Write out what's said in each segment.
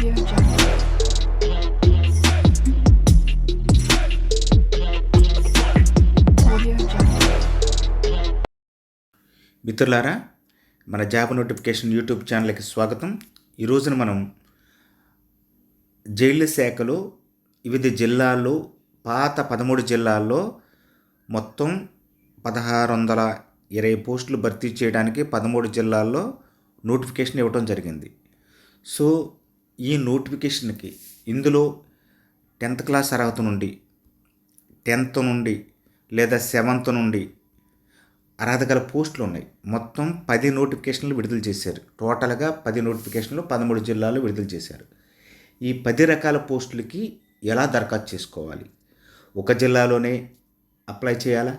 మిత్రులారా మన job notification YouTube ఛానల్కి స్వాగతం. ఈ రోజున మనం జైలు శాఖలో వివిధ జిల్లాల్లో పాత పదమూడు జిల్లాల్లో మొత్తం పదహారు వందల ఇరవై పోస్టులు భర్తీ చేయడానికి పదమూడు జిల్లాల్లో నోటిఫికేషన్ ఇవ్వడం జరిగింది. సో ఈ నోటిఫికేషన్కి ఇందులో టెన్త్ క్లాస్ అర్హత నుండి టెన్త్ నుండి లేదా సెవెంత్ నుండి అర్హత గల పోస్టులు ఉన్నాయి. మొత్తం పది నోటిఫికేషన్లు విడుదల చేశారు. టోటల్గా పది నోటిఫికేషన్లు పదమూడు జిల్లాలు విడుదల చేశారు. ఈ పది రకాల పోస్టులకి ఎలా దరఖాస్తు చేసుకోవాలి? ఒక జిల్లాలోనే అప్లై చేయాలా?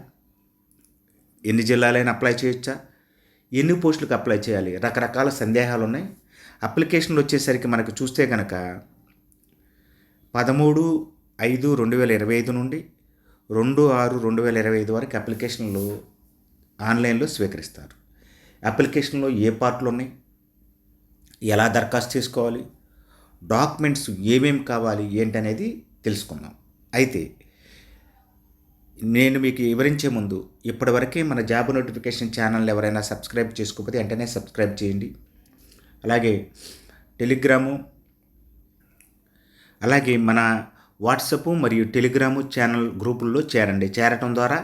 ఎన్ని జిల్లాలైనా అప్లై చేయొచ్చా? ఎన్ని పోస్టులకు అప్లై చేయాలి? రకరకాల సందేహాలు ఉన్నాయి. అప్లికేషన్లు వచ్చేసరికి మనకు చూస్తే కనుక పదమూడు ఐదు రెండు వేల ఇరవై ఐదు నుండి రెండు ఆరు రెండు వేల ఇరవై ఐదు వరకు అప్లికేషన్లు ఆన్లైన్లో స్వీకరిస్తారు. అప్లికేషన్లో ఏ పార్ట్లు ఉన్నాయి? ఎలా దరఖాస్తు చేసుకోవాలి? డాక్యుమెంట్స్ ఏమేమి కావాలి? ఏంటనేది తెలుసుకుందాం. అయితే నేను మీకు వివరించే ముందు ఇప్పటివరకే మన జాబ్ నోటిఫికేషన్ ఛానల్ ఎవరైనా సబ్స్క్రైబ్ చేసుకోకపోతే వెంటనే సబ్స్క్రైబ్ చేయండి. అలాగే టెలిగ్రాము అలాగే మన వాట్సప్ మరియు టెలిగ్రాము ఛానల్ గ్రూపుల్లో చేరండి. చేరటం ద్వారా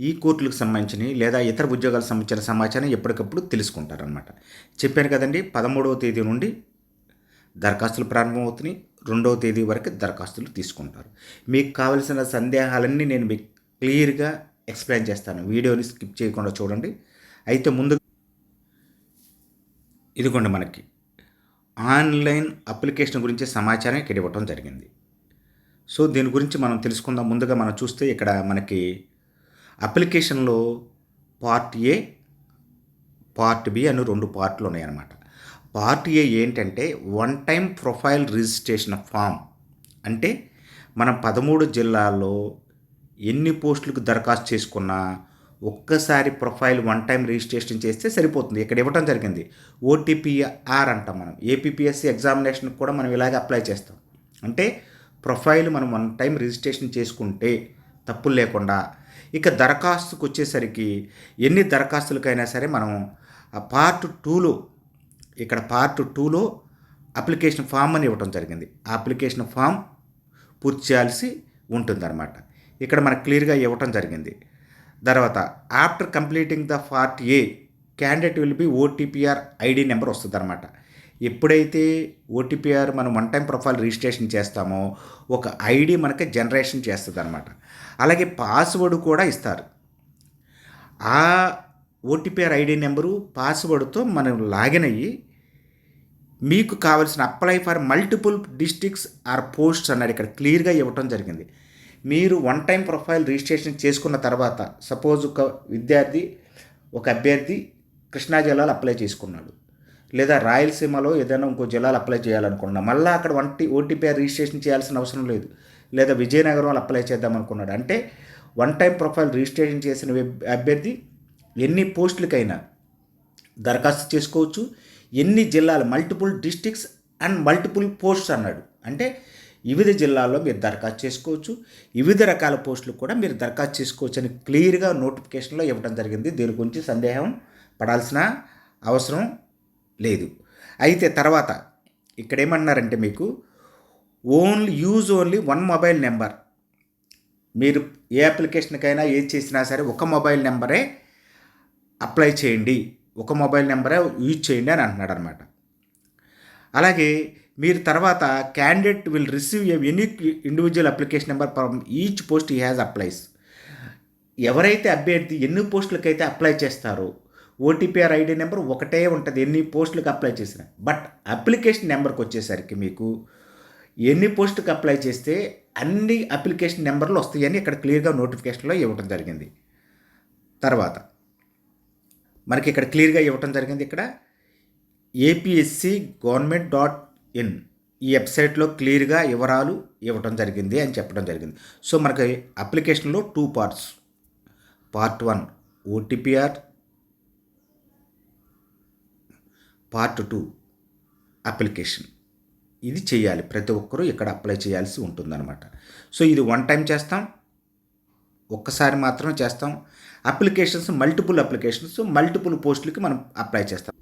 ఈ కోర్టులకు సంబంధించిన లేదా ఇతర ఉద్యోగాలకు సంబంధించిన సమాచారం ఎప్పటికప్పుడు తెలుసుకుంటారనమాట చెప్పాను కదండి పదమూడవ తేదీ నుండి దరఖాస్తులు ప్రారంభమవుతున్నాయి. రెండవ తేదీ వరకు దరఖాస్తులు తీసుకుంటారు. మీకు కావలసిన సందేహాలన్నీ నేను మీకు క్లియర్గా ఎక్స్ప్లెయిన్ చేస్తాను. వీడియోని స్కిప్ చేయకుండా చూడండి. అయితే ముందు ఇదిగోండి మనకి. ఆన్లైన్ అప్లికేషన్ గురించి సమాచారం ఇక్కడ ఇవ్వటం జరిగింది. సో దీని గురించి మనం తెలుసుకుందాం. ముందుగా మనం చూస్తే ఇక్కడ మనకి అప్లికేషన్లో పార్ట్ ఏ పార్ట్ బి అని రెండు పార్ట్లు ఉన్నాయన్నమాట. పార్ట్ ఏ ఏంటంటే one time profile registration form. అంటే మనం పదమూడు జిల్లాల్లో ఎన్ని పోస్టులకు దరఖాస్తు చేసుకున్నా ఒక్కసారి ప్రొఫైల్ వన్ టైం రిజిస్ట్రేషన్ చేస్తే సరిపోతుంది. ఇక్కడ ఇవ్వటం జరిగింది. ఓటీపీఆర్ అంటాం మనం. ఏపీపీఎస్సీ ఎగ్జామినేషన్కి కూడా మనం ఇలాగే అప్లై చేస్తాం. అంటే ప్రొఫైల్ మనం వన్ టైం రిజిస్ట్రేషన్ చేసుకుంటే తప్పులు లేకుండా ఇక దరఖాస్తుకు వచ్చేసరికి ఎన్ని దరఖాస్తులకైనా సరే మనం ఆ పార్ట్ టూలో ఇక్కడ పార్ట్ టూలో అప్లికేషన్ ఫామ్ అని ఇవ్వడం జరిగింది. ఆ అప్లికేషన్ ఫామ్ పూర్తి చేయాల్సి ఉంటుందన్నమాట. ఇక్కడ మనకు క్లియర్గా ఇవ్వటం జరిగింది. తర్వాత after completing the part A candidate will be OTPR ID number వస్తుంది అనమాట ఎప్పుడైతే ఓటీపీఆర్ మనం వన్ టైం ప్రొఫైల్ రిజిస్ట్రేషన్ చేస్తామో ఒక ఐడి మనకి జనరేషన్ చేస్తుంది అనమాట అలాగే పాస్వర్డ్ కూడా ఇస్తారు. ఆ ఓటీపీఆర్ ఐడి నెంబరు పాస్వర్డ్తో మనం లాగిన్ అయ్యి మీకు కావాల్సిన apply for multiple districts or posts అన్నాడు ఇక్కడ క్లియర్గా ఇవ్వటం జరిగింది. మీరు వన్ టైం ప్రొఫైల్ రిజిస్ట్రేషన్ చేసుకున్న తర్వాత సపోజ్ ఒక విద్యార్థి ఒక అభ్యర్థి కృష్ణా జిల్లాలో అప్లై చేసుకున్నాడు. లేదా రాయలసీమలో ఏదైనా ఇంకో జిల్లాలో అప్లై చేయాలనుకున్నా మళ్ళీ అక్కడ వంటి ఓటీపీఆర్ రిజిస్ట్రేషన్ చేయాల్సిన అవసరం లేదు. లేదా విజయనగరంలో అప్లై చేద్దాం అనుకున్నాడు అంటే వన్ టైం ప్రొఫైల్ రిజిస్ట్రేషన్ చేసిన అభ్యర్థి ఎన్ని పోస్టులకైనా దరఖాస్తు చేసుకోవచ్చు. ఎన్ని జిల్లాలు multiple districts and multiple posts అన్నాడు. అంటే వివిధ జిల్లాల్లో మీరు దరఖాస్తు చేసుకోవచ్చు. వివిధ రకాల పోస్టులు కూడా మీరు దరఖాస్తు చేసుకోవచ్చు అని క్లియర్గా నోటిఫికేషన్లో ఇవ్వడం జరిగింది. దీని గురించి సందేహం పడాల్సిన అవసరం లేదు. అయితే తర్వాత ఇక్కడ ఏమన్నారంటే మీకు only use only one mobile number. మీరు ఏ అప్లికేషన్కైనా ఏది చేసినా సరే ఒక మొబైల్ నెంబరే అప్లై చేయండి. ఒక మొబైల్ నెంబరే యూజ్ చేయండి అని అంటున్నాడు అనమాట అలాగే మీరు తర్వాత candidate will receive a unique individual application number from each post he has applies ఎవరైతే అభ్యర్థి ఎన్ని పోస్టులకైతే అప్లై చేస్తారో ఓటీపీఆర్ ఐడి నెంబర్ ఒకటే ఉంటుంది ఎన్ని పోస్టులకు అప్లై చేసినా. బట్ అప్లికేషన్ నెంబర్కి వచ్చేసరికి మీకు ఎన్ని పోస్టులకు అప్లై చేస్తే అన్ని అప్లికేషన్ నెంబర్లు వస్తాయని ఇక్కడ క్లియర్గా నోటిఫికేషన్లో ఇవ్వడం జరిగింది. తర్వాత మనకి ఇక్కడ క్లియర్గా ఇవ్వటం జరిగింది ఇక్కడ. APSC government dot in. ఈ వెబ్సైట్లో క్లియర్గా వివరాలు ఇవ్వటం జరిగింది అని చెప్పడం జరిగింది. సో మనకి అప్లికేషన్లో two parts. Part one OTPR part two application. ఇది చేయాలి. ప్రతి ఒక్కరూ ఇక్కడ అప్లై చేయాల్సి ఉంటుందన్నమాట. సో ఇది వన్ టైం చేస్తాం. ఒక్కసారి మాత్రమే చేస్తాం. అప్లికేషన్స్ మల్టిపుల్ అప్లికేషన్స్ మల్టిపుల్ పోస్టులకి మనం అప్లై చేస్తాం.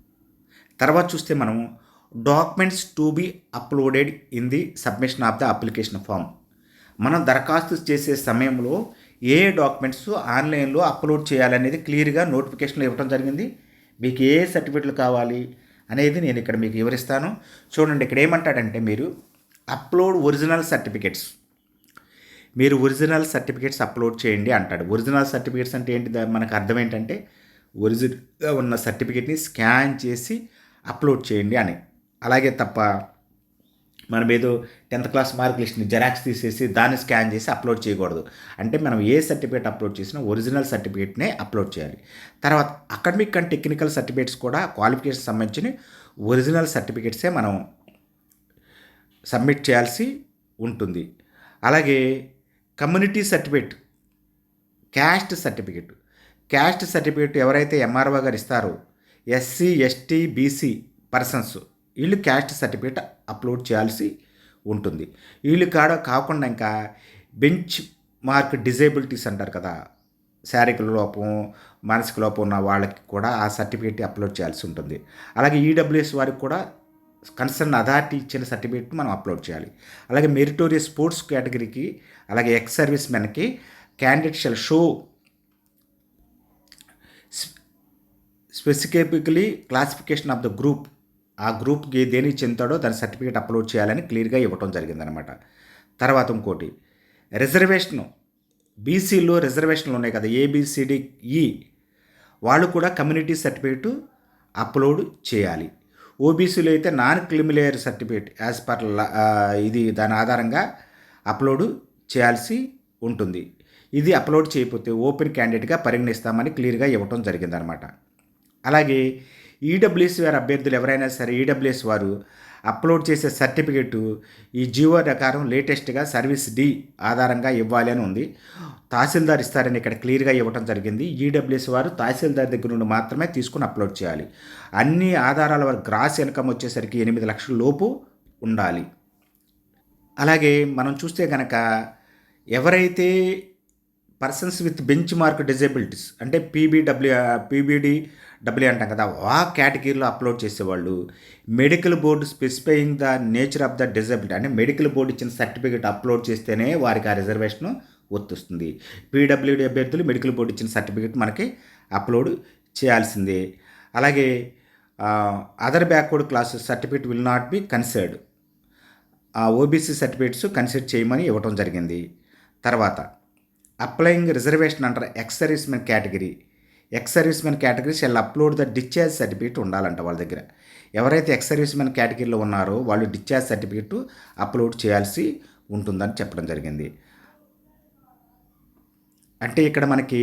తర్వాత చూస్తే మనం documents to be uploaded in the submission of the application form మనం దరఖాస్తు చేసే సమయంలో ఏ డాక్యుమెంట్స్ ఆన్లైన్లో అప్లోడ్ చేయాలనేది క్లియర్గా నోటిఫికేషన్లో ఇవ్వడం జరిగింది. మీకు ఏ సర్టిఫికెట్లు కావాలి అనేది నేను ఇక్కడ మీకు వివరిస్తాను. చూడండి ఇక్కడ ఏమంటాడంటే మీరు అప్లోడ్ ఒరిజినల్ సర్టిఫికెట్స్ మీరు ఒరిజినల్ సర్టిఫికేట్స్ అప్లోడ్ చేయండి అంటాడు. ఒరిజినల్ సర్టిఫికేట్స్ అంటే ఏంటి? మనకు అర్థం ఏంటంటే ఒరిజినల్గా ఉన్న సర్టిఫికేట్ని స్కాన్ చేసి అప్లోడ్ చేయండి అని. అలాగే తప్ప మనం ఏదో టెన్త్ క్లాస్ మార్క్ లిస్ట్ని జెరాక్స్ తీసేసి దాన్ని స్కాన్ చేసి అప్లోడ్ చేయకూడదు. అంటే మనం ఏ సర్టిఫికేట్ అప్లోడ్ చేసినా ఒరిజినల్ సర్టిఫికేట్నే అప్లోడ్ చేయాలి. తర్వాత అకాడమిక్ అండ్ టెక్నికల్ సర్టిఫికేట్స్ కూడా క్వాలిఫికేషన్ సంబంధించిన ఒరిజినల్ సర్టిఫికేట్సే మనం సబ్మిట్ చేయాల్సి ఉంటుంది. అలాగే community certificate caste certificate. Caste certificate ఎవరైతే ఎంఆర్ఓ గారు ఇస్తారో ఎస్సీ ఎస్టీ బీసీ పర్సన్స్ వీళ్ళు క్యాస్ట్ సర్టిఫికేట్ అప్లోడ్ చేయాల్సి ఉంటుంది. వీళ్ళు కాడ కాకుండా ఇంకా బెంచ్ మార్క్ డిజేబిలిటీస్ అంటారు కదా. శారీరక లోపం మానసిక లోపం ఉన్న వాళ్ళకి కూడా ఆ సర్టిఫికేట్ అప్లోడ్ చేయాల్సి ఉంటుంది. అలాగే ఈడబ్ల్యూఎస్ వారికి కూడా కన్సర్న్ అథారిటీ ఇచ్చిన సర్టిఫికేట్ మనం అప్లోడ్ చేయాలి. అలాగే మెరిటోరియస్ స్పోర్ట్స్ కేటగిరీకి అలాగే ex service మెన్కి candidate shall show specifically classification of the group ఆ గ్రూప్కి దేనికి చెందుతాడో దాని సర్టిఫికేట్ అప్లోడ్ చేయాలని క్లియర్గా ఇవ్వటం జరిగిందనమాట తర్వాత ఇంకోటి రిజర్వేషన్ బీసీలో రిజర్వేషన్లు ఉన్నాయి కదా ఏబిసిడిఈ ఈ వాళ్ళు కూడా కమ్యూనిటీ సర్టిఫికేట్ అప్లోడ్ చేయాలి. ఓబీసీలో అయితే non creamy layer certificate as per ఇది దాని ఆధారంగా అప్లోడ్ చేయాల్సి ఉంటుంది. ఇది అప్లోడ్ చేయకపోతే ఓపెన్ క్యాండిడేట్గా పరిగణిస్తామని క్లియర్గా ఇవ్వటం జరిగిందనమాట అలాగే ఈడబ్ల్యూఎస్ వారి అభ్యర్థులు ఎవరైనా సరే ఈడబ్ల్యూఎస్ వారు అప్లోడ్ చేసే సర్టిఫికెట్ ఈ జీవో ప్రకారం లేటెస్ట్గా సర్వీస్ డి ఆధారంగా ఇవ్వాలి అని ఉంది. తహసీల్దార్ ఇస్తారని ఇక్కడ క్లియర్గా ఇవ్వడం జరిగింది. ఈడబ్ల్యూఎస్ వారు తహసీల్దార్ దగ్గర నుండి మాత్రమే తీసుకుని అప్లోడ్ చేయాలి. అన్ని ఆధారాల వారు గ్రాస్ ఇన్కమ్ వచ్చేసరికి ఎనిమిది లక్షల లోపు ఉండాలి. అలాగే మనం చూస్తే కనుక ఎవరైతే persons with bench mark disabilities అంటే పీబీడబ్ల్యూ పీబీడీ డబ్ల్యూ అంటాం కదా ఆ కేటగిరీలో అప్లోడ్ చేసేవాళ్ళు medical board specifying the nature of the disability అంటే మెడికల్ బోర్డు ఇచ్చిన సర్టిఫికేట్ అప్లోడ్ చేస్తేనే వారికి ఆ రిజర్వేషన్ వర్తిస్తుంది. పీడబ్ల్యూడి అభ్యర్థులు మెడికల్ బోర్డు ఇచ్చిన సర్టిఫికేట్ మనకి అప్లోడ్ చేయాల్సిందే. అలాగే other backward classes certificate will not be considered. ఆ ఓబీసీ సర్టిఫికేట్స్ కన్సిడర్ చేయమని ఇవ్వటం జరిగింది. తర్వాత అప్లయింగ్ రిజర్వేషన్ అంటారు ex servicemen category. Ex servicemen category shall upload the discharge certificate ఉండాలంట వాళ్ళ దగ్గర. ఎవరైతే ఎక్స్ సర్వీస్మెన్ కేటగిరీలో ఉన్నారో వాళ్ళు డిశ్చార్జ్ సర్టిఫికేట్ అప్లోడ్ చేయాల్సి ఉంటుందని చెప్పడం జరిగింది. అంటే ఇక్కడ మనకి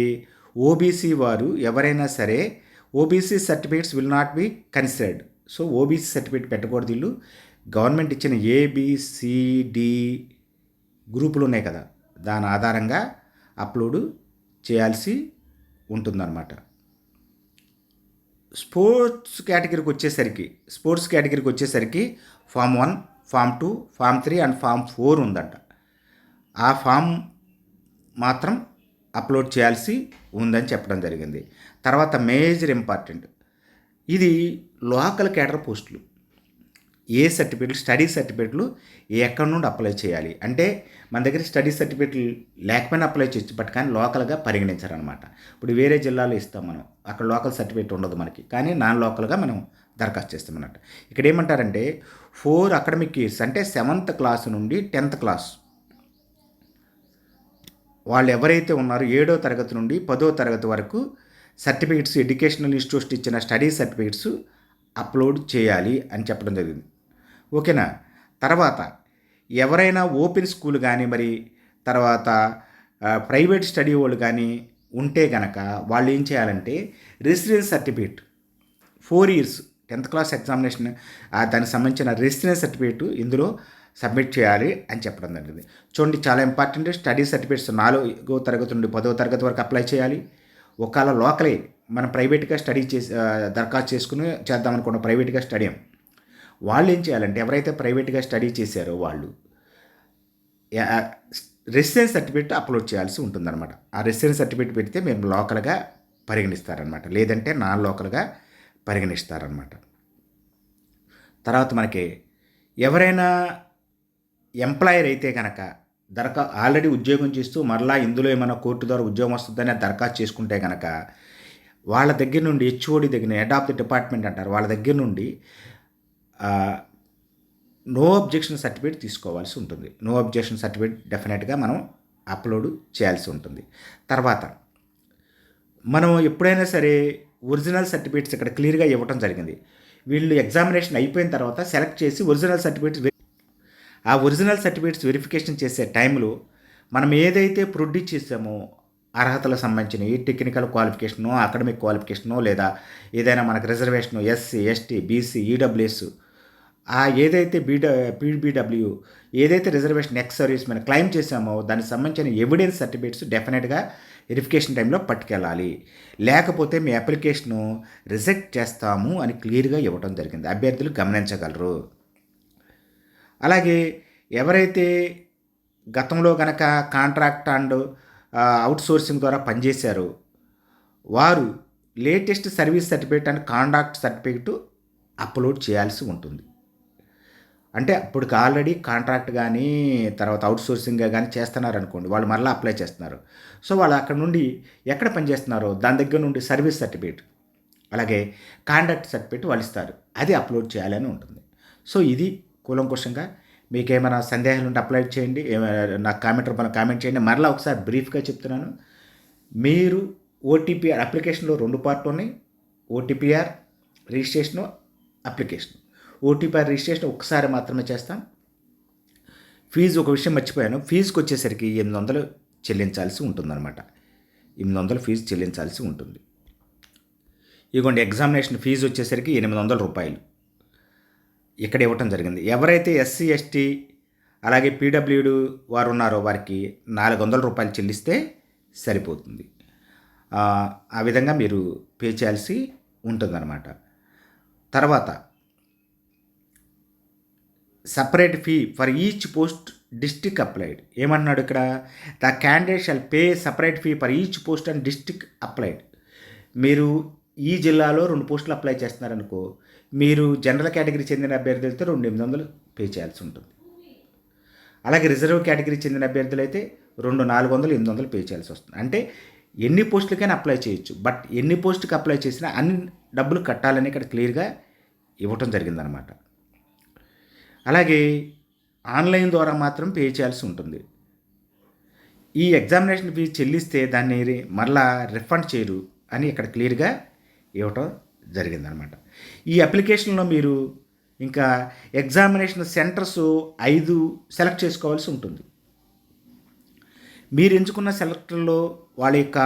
ఓబీసీ వారు ఎవరైనా సరే OBC certificates will not be considered so OBC certificate పెట్టకూడదు వీళ్ళు. గవర్నమెంట్ ఇచ్చిన ఏబిసిడి గ్రూపులు ఉన్నాయి కదా. దాని ఆధారంగా అప్లోడ్ చేయాల్సి ఉంటుందన్నమాట. స్పోర్ట్స్ కేటగిరీకి వచ్చేసరికి స్పోర్ట్స్ కేటగిరీకి వచ్చేసరికి form one form two form three and form four ఉందంట. ఆ ఫామ్ మాత్రం అప్లోడ్ చేయాల్సి ఉందని చెప్పడం జరిగింది. తర్వాత మేజర్ ఇంపార్టెంట్ ఇది లోకల్ కేటర్ పోస్టులు. ఏ సర్టిఫికెట్లు స్టడీ సర్టిఫికెట్లు ఎక్కడి నుండి అప్లై చేయాలి? అంటే మన దగ్గర స్టడీ సర్టిఫికెట్లు లేకపోయినా అప్లై చేయొచ్చు బట్ కానీ లోకల్గా పరిగణించారనమాట. ఇప్పుడు వేరే జిల్లాలో ఇస్తాం మనం అక్కడ లోకల్ సర్టిఫికేట్ ఉండదు మనకి కానీ నాన్ లోకల్గా మనం దరఖాస్తు చేస్తాం అన్నట్టు. ఇక్కడ ఏమంటారంటే ఫోర్ అకాడమిక్ ఇయర్స్ అంటే సెవెంత్ క్లాస్ నుండి టెన్త్ క్లాస్ వాళ్ళు ఎవరైతే ఉన్నారో ఏడో తరగతి నుండి పదో తరగతి వరకు సర్టిఫికెట్స్ ఎడ్యుకేషనల్ ఇన్స్టిట్యూట్ ఇచ్చిన స్టడీ సర్టిఫికెట్స్ అప్లోడ్ చేయాలి అని చెప్పడం జరిగింది. ఓకేనా? తర్వాత ఎవరైనా ఓపెన్ స్కూల్ కానీ మరి తర్వాత ప్రైవేట్ స్టడీ వాళ్ళు కానీ ఉంటే గనక వాళ్ళు ఏం చేయాలంటే residence certificate four years tenth class examination ఆ దానికి సంబంధించిన రెసిడెన్స్ సర్టిఫికేట్ ఇందులో సబ్మిట్ చేయాలి అని చెప్పడం జరిగింది. చూడండి చాలా ఇంపార్టెంట్ స్టడీ సర్టిఫికేట్స్ నాలుగో తరగతి నుండి పదో తరగతి వరకు అప్లై చేయాలి. ఒకవేళ లోకలే మనం ప్రైవేట్గా స్టడీ చేసి దరఖాస్తు చేసుకుని చేద్దామనుకున్న ప్రైవేట్గా స్టడీ వాళ్ళు ఏం చేయాలంటే ఎవరైతే ప్రైవేట్గా స్టడీ చేశారో వాళ్ళు రెసిడెన్స్ సర్టిఫికేట్ అప్లోడ్ చేయాల్సి ఉంటుందన్నమాట. ఆ రెసిడెన్స్ సర్టిఫికేట్ పెడితే మేము లోకల్గా పరిగణిస్తారనమాట లేదంటే నాన్ లోకల్గా పరిగణిస్తారనమాట తర్వాత మనకి ఎవరైనా ఎంప్లాయర్ అయితే కనుక దరఖా ఆల్రెడీ ఉద్యోగం చేస్తూ మరలా ఇందులో ఏమైనా కోర్టు ద్వారా ఉద్యోగం వస్తుందని దరఖాస్తు చేసుకుంటే కనుక వాళ్ళ దగ్గర నుండి హెచ్ఓడి దగ్గర హెడ్ ఆఫ్ ది డిపార్ట్మెంట్ అంటారు వాళ్ళ దగ్గర నుండి నో అబ్జెక్షన్ సర్టిఫికేట్ తీసుకోవాల్సి ఉంటుంది. నో అబ్జెక్షన్ సర్టిఫికేట్ డెఫినెట్గా మనం అప్లోడ్ చేయాల్సి ఉంటుంది. తర్వాత మనం ఎప్పుడైనా సరే ఒరిజినల్ సర్టిఫికేట్స్ ఇక్కడ క్లియర్గా ఇవ్వటం జరిగింది. వీళ్ళు ఎగ్జామినేషన్ అయిపోయిన తర్వాత సెలెక్ట్ చేసి ఒరిజినల్ సర్టిఫికేట్స్ ఆ ఒరిజినల్ సర్టిఫికేట్స్ వెరిఫికేషన్ చేసే టైంలో మనం ఏదైతే ప్రొడ్యూస్ చేసామో అర్హతలకు సంబంధించిన టెక్నికల్ క్వాలిఫికేషనో అకాడమిక్ క్వాలిఫికేషనో లేదా ఏదైనా మనకు reservation SC ST BC EWS ఆ ఏదైతే బీడ పీబీడబ్ల్యూ ఏదైతే రిజర్వేషన్ ఎక్స్ సర్వీస్ మనం క్లెయిమ్ చేసామో దానికి సంబంధించిన ఎవిడెన్స్ సర్టిఫికేట్స్ డెఫినెట్గా వెరిఫికేషన్ టైంలో పట్టుకెళ్ళాలి. లేకపోతే మీ అప్లికేషను రిజెక్ట్ చేస్తాము అని క్లియర్గా ఇవ్వడం జరిగింది. అభ్యర్థులు గమనించగలరు. అలాగే ఎవరైతే గతంలో కనుక కాంట్రాక్ట్ అండ్ అవుట్ సోర్సింగ్ ద్వారా పనిచేశారో వారు latest service certificate and contract certificate upload చేయాల్సి ఉంటుంది. అంటే అప్పటికి ఆల్రెడీ కాంట్రాక్ట్ కానీ తర్వాత అవుట్సోర్సింగ్ కానీ చేస్తున్నారు అనుకోండి వాళ్ళు మరలా అప్లై చేస్తున్నారు. సో వాళ్ళు అక్కడ నుండి ఎక్కడ పనిచేస్తున్నారో దాని దగ్గర నుండి సర్వీస్ సర్టిఫికేట్ అలాగే కాండక్ట్ సర్టిఫికేట్ వాళ్ళు ఇస్తారు. అది అప్లోడ్ చేయాలని ఉంటుంది. సో ఇది కూలంకుషంగా. మీకు ఏమైనా సందేహాలు ఉంటే అప్లై చేయండి. ఏమైనా నాకు కామెంట్ రూపంలో కామెంట్ చేయండి. మరలా ఒకసారి బ్రీఫ్గా చెప్తున్నాను. మీరు ఓటీపీఆర్ అప్లికేషన్లో రెండు పార్ట్లు ఉన్నాయి. OTPR registration application. OTP registration ఒకసారి మాత్రమే చేస్తాం. ఫీజు ఒక విషయం మర్చిపోయాను. ఫీజుకి వచ్చేసరికి ఎనిమిది వందలు చెల్లించాల్సి ఉంటుందన్నమాట. ఎనిమిది వందలు ఫీజు చెల్లించాల్సి ఉంటుంది. ఇదిగోండి ఎగ్జామినేషన్ ఫీజు వచ్చేసరికి ఎనిమిది వందల రూపాయలు. ఇక్కడ ఇవ్వటం జరిగింది. ఎవరైతే ఎస్సీ ఎస్టీ అలాగే పీడబ్ల్యూడి వారు ఉన్నారో వారికి నాలుగు వందల రూపాయలు చెల్లిస్తే సరిపోతుంది. ఆ, ఆ విధంగా మీరు పే చేయాల్సి ఉంటుందన్నమాట. తర్వాత separate fee for each post district applied ఏమన్నాడు ఇక్కడ? The candidate shall pay separate fee for each post and district applied మీరు ఈ జిల్లాలో రెండు పోస్టులు అప్లై చేస్తున్నారనుకో మీరు జనరల్ కేటగిరీ చెందిన అభ్యర్థులతో రెండు ఎనిమిది వందలు పే చేయాల్సి ఉంటుంది. అలాగే రిజర్వ్ కేటగిరీ చెందిన అభ్యర్థులు అయితే రెండు నాలుగు వందలు ఎనిమిది వందలు పే చేయాల్సి వస్తుంది. అంటే ఎన్ని పోస్టులకైనా అప్లై చేయొచ్చు. బట్ ఎన్ని పోస్టుకి అప్లై చేసినా అన్ని డబ్బులు కట్టాలని ఇక్కడ క్లియర్గా ఇవ్వటం జరిగిందనమాట అలాగే ఆన్లైన్ ద్వారా మాత్రం పే చేయాల్సి ఉంటుంది. ఈ ఎగ్జామినేషన్ ఫీజు చెల్లిస్తే దాన్ని మరలా రిఫండ్ చేయరు అని ఇక్కడ క్లియర్గా ఇవ్వటం జరిగిందనమాట. ఈ అప్లికేషన్లో మీరు ఇంకా ఎగ్జామినేషన్ సెంటర్స్ ఐదు సెలెక్ట్ చేసుకోవాల్సి ఉంటుంది. మీరు ఎంచుకున్న సెలెక్టర్లో వాళ్ళ యొక్క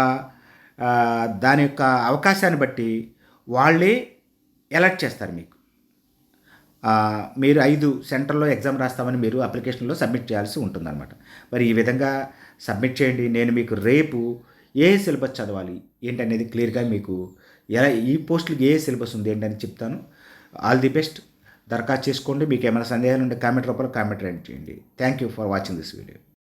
దాని యొక్క అవకాశాన్ని బట్టి వాళ్ళే ఎలర్ట్ చేస్తారు మీకు. మీరు ఐదు సెంటర్లో ఎగ్జామ్ రాస్తామని మీరు అప్లికేషన్లో సబ్మిట్ చేయాల్సి ఉంటుందన్నమాట. మరి ఈ విధంగా సబ్మిట్ చేయండి. నేను మీకు రేపు ఏ సిలబస్ చదవాలి? ఏంటనేది క్లియర్గా మీకు ఎలా ఈ పోస్టులకి ఏ సిలబస్ ఉంది ఏంటని చెప్తాను. All the best. దరఖాస్తు చేసుకోండి. మీకు ఏమైనా సందేహాలు ఉంటే కామెంట్ రూపంలో కామెంట్ రైట్ చేయండి. Thank you for watching this video